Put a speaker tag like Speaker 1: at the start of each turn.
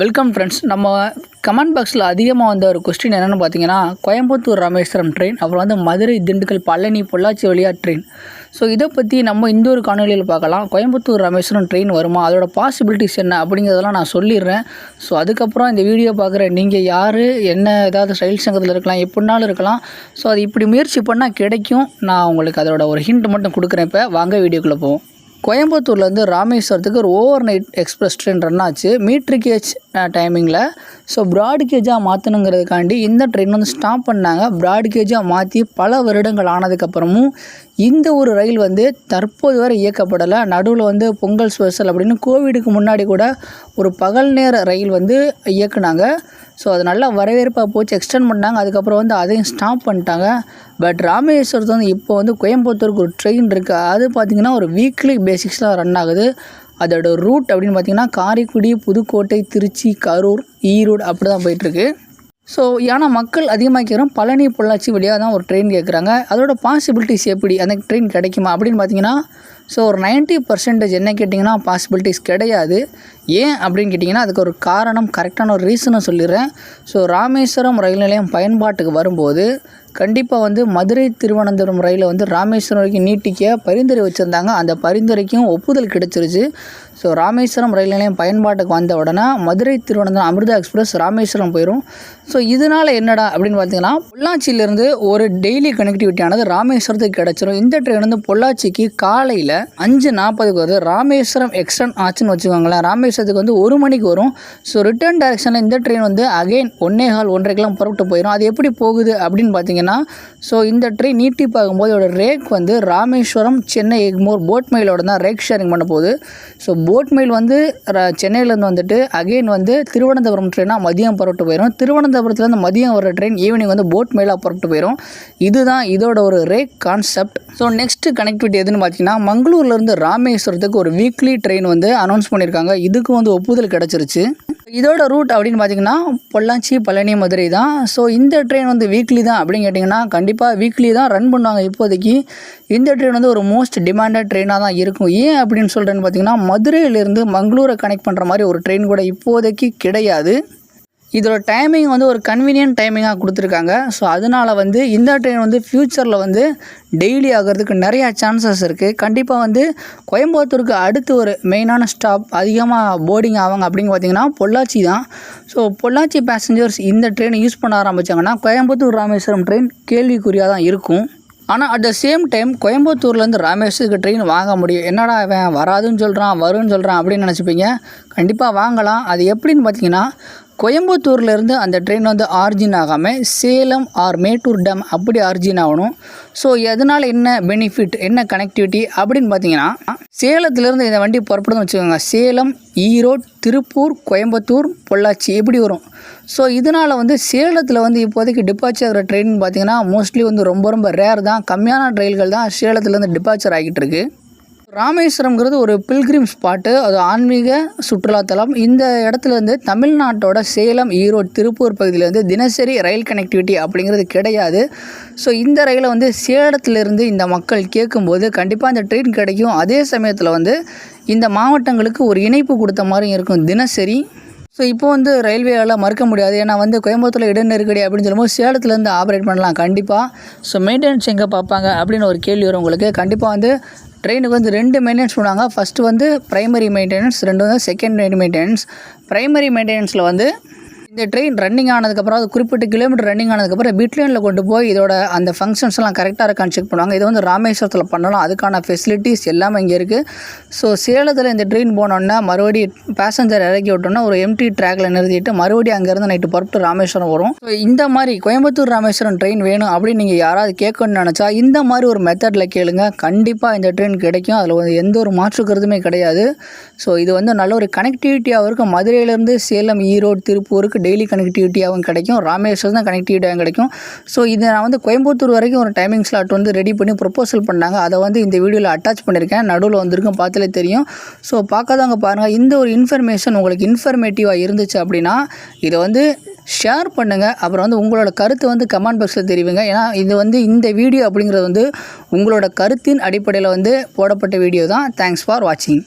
Speaker 1: Welcome friends நம்ம comment பாக்ஸில் அதிகமாக வந்த ஒரு கொஸ்டின் என்னென்னு பார்த்தீங்கன்னா கோயம்புத்தூர் ராமேஸ்வரம் ட்ரெயின் அப்புறம் வந்து மதுரை திண்டுக்கல் பழனி பொள்ளாச்சி வழியாக ட்ரெயின் ஸோ இதை பற்றி நம்ம இந்த ஒரு காணொலியில் பார்க்கலாம். கோயம்புத்தூர் ராமேஸ்வரம் ட்ரெயின் வருமா? அதோட பாசிபிலிட்டிஸ் என்ன? அப்படிங்கிறதெல்லாம் நான் சொல்லிடுறேன். ஸோ அதுக்கப்புறம் இந்த வீடியோ பார்க்குற நீங்கள் யார்? என்ன ஏதாவது ரயில் சங்கத்தில் இருக்கலாம் எப்படினாலும் இருக்கலாம். ஸோ அது இப்படி முயற்சி பண்ணால் கிடைக்கும். நான் உங்களுக்கு அதோட ஒரு ஹிண்ட் மட்டும் கொடுக்குறேன் இப்போ. வாங்க வீடியோக்குள்ளே போவோம். கோயம்புத்தூர்லேருந்து ராமேஸ்வரத்துக்கு ஒரு over night express train run ஆச்சு. மீட்ரு கேஜ் டைமிங்கில் ஸோ ப்ராட் கேஜாக மாற்றணுங்கிறதுக்காண்டி இந்த ட்ரெயின் வந்து ஸ்டாப் பண்ணாங்க. ப்ராட் கேஜாக மாற்றி பல வருடங்கள் ஆனதுக்கப்புறமும் இந்த ஒரு ரயில் வந்து தற்போது வரை இயக்கப்படலை. நடுவில் வந்து பொங்கல் ஸ்பெஷல் அப்படின்னு கோவிடுக்கு முன்னாடி கூட ஒரு பகல் நேர ரயில் வந்து இயக்குனாங்க. ஸோ அது நல்லா வரவேற்பாக போச்சு. எக்ஸ்டெண்ட் பண்ணாங்க அதுக்கப்புறம் வந்து அதையும் ஸ்டாப் பண்ணிட்டாங்க. பட் ராமேஸ்வரத்து வந்து இப்போ வந்து கோயம்புத்தூருக்கு ஒரு ட்ரெயின் இருக்குது அது பார்த்திங்கன்னா ஒரு வீக்லி பேசிக்ஸில் ரன் ஆகுது. அதோட ரூட் அப்படின்னு பார்த்திங்கன்னா காரைக்குடி புதுக்கோட்டை திருச்சி கரூர் ஈரோடு அப்படி தான் போயிட்டுருக்கு ஸோ ஏன்னா மக்கள் அதிகமாக்கிறோம் பழனி பொள்ளாச்சி வழியாக தான் ஒரு ட்ரெயின் கேட்குறாங்க அதோட பாசிபிலிட்டிஸ் எப்படி? அந்த ட்ரெயின் கிடைக்குமா? அப்படின்னு பார்த்தீங்கன்னா ஸோ ஒரு நைன்ட்டி பர்சன்டேஜ் என்ன கேட்டிங்கன்னா பாசிபிலிட்டிஸ் கிடையாது. ஏன் அப்படின்னு கேட்டிங்கன்னா அதுக்கு ஒரு காரணம் கரெக்டான ஒரு ரீசனும் சொல்லிடுறேன். ஸோ ராமேஸ்வரம் ரயில் நிலையம் பயன்பாட்டுக்கு வரும்போது கண்டிப்பாக வந்து மதுரை திருவனந்தபுரம் ரயிலை வந்து ராமேஸ்வரம் வரைக்கும் நீட்டிக்க பரிந்துரை வச்சுருந்தாங்க. அந்த பரிந்துரைக்கும் ஒப்புதல் கிடைச்சிருச்சு. ஸோ ராமேஸ்வரம் ரயில் நிலையம் பயன்பாட்டுக்கு வந்த உடனே மதுரை திருவனந்தபுரம் அமிர்தா எக்ஸ்பிரஸ் ராமேஸ்வரம் போயிடும் ஸோ இதனால் என்னடா அப்படின்னு பார்த்தீங்கன்னா பொள்ளாச்சியிலேருந்து ஒரு டெய்லி கனெக்டிவிட்டியானது ராமேஸ்வரத்துக்கு கிடச்சிரும். இந்த ட்ரெயின் வந்து பொள்ளாச்சிக்கு காலையில் அஞ்சு நாற்பதுக்கு வருது. ராமேஸ்வரம் எக்ஸ்டன் ஆச்சுன்னு வச்சுக்கோங்களேன். ராமேஸ்வரத்துக்கு வந்து ஒரு மணிக்கு வரும். ஸோ ரிட்டர்ன் டைரக்ஷனில் இந்த ட்ரெயின் வந்து அகைன் ஒன்னே கால் ஒன்றரைக்கெல்லாம் புறப்பட்டு போயிடும் அது எப்படி போகுது அப்படின்னு பார்த்தீங்கன்னா ஸோ இந்த ட்ரெயின் நீட்டி பார்க்கும்போது இதோட ரேக் வந்து ராமேஸ்வரம் சென்னை எக்மோர் போட் மயிலோட தான் ரேக் ஷேரிங் பண்ண போகுது. ஸோ போட் மெயில் வந்து சென்னையிலேருந்து வந்துட்டு அகெயின் வந்து திருவனந்தபுரம் ட்ரெயினாக மதியம் புறப்பட்டு போயிடும் திருவனந்தபுரத்துலேருந்து மதியம் வர ட்ரெயின் ஈவினிங் வந்து போட் மெயிலாக புறப்பட்டு போயிடும் இதுதான் இதோட ஒரு rake concept so next connectivity எதுன்னு பார்த்தீங்கன்னா மங்களூர்லேருந்து ராமேஸ்வரத்துக்கு ஒரு வீக்லி ட்ரெயின் வந்து அனௌன்ஸ் பண்ணியிருக்காங்க இதுக்கு வந்து ஒப்புதல் கிடச்சிருச்சு. இதோட ரூட் அப்படின்னு பார்த்தீங்கன்னா பொள்ளாச்சி பழனி மதுரை தான். ஸோ இந்த ட்ரெயின் வந்து வீக்லி தான் அப்படின்னு கேட்டிங்கன்னா கண்டிப்பாக வீக்லி தான் ரன் பண்ணுவாங்க இப்போதைக்கு. இந்த ட்ரெயின் வந்து ஒரு மோஸ்ட் டிமாண்டட் ட்ரெயினாக தான் இருக்கும். ஏன் அப்படின்னு சொல்கிறேன்னு பார்த்தீங்கன்னா மதுரையிலேருந்து மங்களூரை கனெக்ட் பண்ணுற மாதிரி ஒரு ட்ரெயின் கூட இப்போதைக்கு கிடையாது. இதோட டைமிங் வந்து ஒரு கன்வீனியன்ட் டைமிங்காக கொடுத்துருக்காங்க. ஸோ அதனால் வந்து இந்த ட்ரெயின் வந்து ஃப்யூச்சரில் வந்து டெய்லி ஆகிறதுக்கு நிறையா சான்சஸ் இருக்குது கண்டிப்பாக வந்து கோயம்புத்தூருக்கு அடுத்து ஒரு மெயினான ஸ்டாப் அதிகமாக போர்டிங் ஆவாங்க அப்படின்னு பார்த்தீங்கன்னா பொள்ளாச்சி தான். ஸோ பொள்ளாச்சி பேசஞ்சர்ஸ் இந்த ட்ரெயினை யூஸ் பண்ண ஆரம்பித்தாங்கன்னா கோயம்புத்தூர் ராமேஸ்வரம் ட்ரெயின் கேள்விக்குறியாக தான் இருக்கும். ஆனால் அட் த சேம் டைம் கோயம்புத்தூர்லேருந்து ராமேஸ்வருக்கு ட்ரெயின் வாங்க முடியும். என்னடா இவன் வராதுன்னு சொல்கிறான் வரும்னு சொல்கிறான் அப்படின்னு நினச்சிப்பீங்க. கண்டிப்பாக வாங்கலாம். அது எப்படின்னு பார்த்தீங்கன்னா கோயம்புத்தூர்லேருந்து அந்த ட்ரெயின் வந்து ஆர்ஜின் ஆகாமல் சேலம் ஆர் மேட்டூர் டேம் அப்படி ஆர்ஜின் ஆகணும். ஸோ எதனால் என்ன பெனிஃபிட் என்ன கனெக்டிவிட்டி அப்படின்னு பார்த்தீங்கன்னா சேலத்துலேருந்து இந்த வண்டி புறப்படுதுன்னு வச்சுக்கோங்க. சேலம் ஈரோடு திருப்பூர் கோயம்புத்தூர் பொள்ளாச்சி எப்படி வரும். ஸோ இதனால் வந்து சேலத்தில் வந்து இப்போதைக்கு டிபார்ச்சர் ஆகிற ட்ரெயின் பார்த்தீங்கன்னா மோஸ்ட்லி வந்து ரொம்ப ரொம்ப ரேர் தான். கம்மியான ட்ரெயில்கள் தான் சேலத்துலேருந்து டிபார்ச்சர் ஆகிட்டு இருக்குது ராமேஸ்வரம்ங்கிறது ஒரு பில்கிரிம் ஸ்பாட்டு அது ஆன்மீக சுற்றுலாத்தலம். இந்த இடத்துலேருந்து தமிழ்நாட்டோட சேலம் ஈரோடு திருப்பூர் பகுதியிலேருந்து தினசரி ரயில் கனெக்டிவிட்டி அப்படிங்கிறது கிடையாது. ஸோ இந்த ரயிலை வந்து சேலத்திலிருந்து இந்த மக்கள் கேட்கும்போது கண்டிப்பாக இந்த ட்ரெயின் கிடைக்கும். அதே சமயத்தில் வந்து இந்த மாவட்டங்களுக்கு ஒரு இணைப்பு கொடுத்த மாதிரி இருக்கும் தினசரி. ஸோ இப்போ வந்து ரயில்வேயால் மறுக்க முடியாது. ஏன்னா வந்து கோயம்புத்தூரில் இட நெருக்கடி அப்படின்னு சொல்லும்போது சேலத்துலேருந்து ஆப்ரேட் பண்ணலாம் கண்டிப்பாக ஸோ மெயின்டெனன்ஸ் எங்கே பார்ப்பாங்க அப்படின்னு ஒரு கேள்வி வரும் உங்களுக்கு. கண்டிப்பாக வந்து ட்ரெயினுக்கு வந்து ரெண்டு மெயின்டெனன்ஸ் பண்ணுவாங்க ஃபஸ்ட்டு வந்து ப்ரைமரி மெயின்டெனன்ஸ் ரெண்டு வந்து செகண்டரி மெயின்டெனன்ஸ் ப்ரைமரி மெயின்டெனன்ஸில் வந்து இந்த ட்ரெயின் ரன்னிங் ஆனதுக்கப்புறம் அது குறிப்பிட்ட கிலோமீட்டர் ரன்னிங் ஆனதுக்கப்புறம் பிட்லைனில் கொண்டு போய் இதோட அந்த ஃபங்க்ஷன்ஸ்லாம் கரெக்டாக இருக்கான்னு செக் பண்ணுவாங்க. இது வந்து ராமேஸ்வரத்தில் பண்ணலாம் அதுக்கான ஃபெசிலிட்டிஸ் எல்லாமே இங்கே இருக்குது ஸோ சேலத்தில் இந்த ட்ரெயின் போனோன்னா மறுபடியும் பேசஞ்சர் இறக்கி விட்டோன்னா ஒரு எம்டி ட்ராக்ல நிறுத்திட்டு மறுபடியும் அங்கேருந்து நைட்டு புறப்பட்டு ராமேஸ்வரம் வரும். ஸோ இந்த மாதிரி கோயம்புத்தூர் ராமேஸ்வரம் ட்ரெயின் வேணும் அப்படின்னு நீங்கள் யாராவது கேட்கணும்னு நினச்சா இந்த மாதிரி ஒரு மெத்தடில் கேளுங்க. கண்டிப்பாக இந்த ட்ரெயின் கிடைக்கும். அதில் வந்து எந்த ஒரு மாற்று கருத்துமே கிடையாது. ஸோ இது வந்து நல்ல ஒரு கனெக்டிவிட்டியாக இருக்கும். மதுரையிலேருந்து சேலம் ஈரோடு திருப்பூருக்கு டெய்லி கனெக்டிவிட்டியாகவும் கிடைக்கும். ராமேஸ்வரம் தான் கனெக்டிவிட்டியாகவும் கிடைக்கும். ஸோ இதை நான் வந்து கோயம்புத்தூர் வரைக்கும் ஒரு டைமிங் ஸ்லாட் வந்து ரெடி பண்ணி ப்ரொப்போசல் பண்ணாங்க. அதை வந்து இந்த வீடியோவில் அட்டாச் பண்ணியிருக்கேன் நடுவில் வந்திருக்கும் பார்த்தாலே தெரியும். ஸோ பார்க்காதவங்க பாருங்கள் இந்த ஒரு இன்ஃபர்மேஷன் உங்களுக்கு இன்ஃபர்மேட்டிவாக இருந்துச்சு அப்படின்னா இதை வந்து ஷேர் பண்ணுங்கள் அப்புறம் வந்து உங்களோட கருத்தை வந்து கமெண்ட் பாக்ஸில் தெரிவிங்க. ஏன்னா இது வந்து இந்த வீடியோ அப்படிங்கிறது வந்து உங்களோட கருத்தின் அடிப்படையில் வந்து போடப்பட்ட வீடியோ தான். தேங்க்ஸ் ஃபார் வாட்சிங்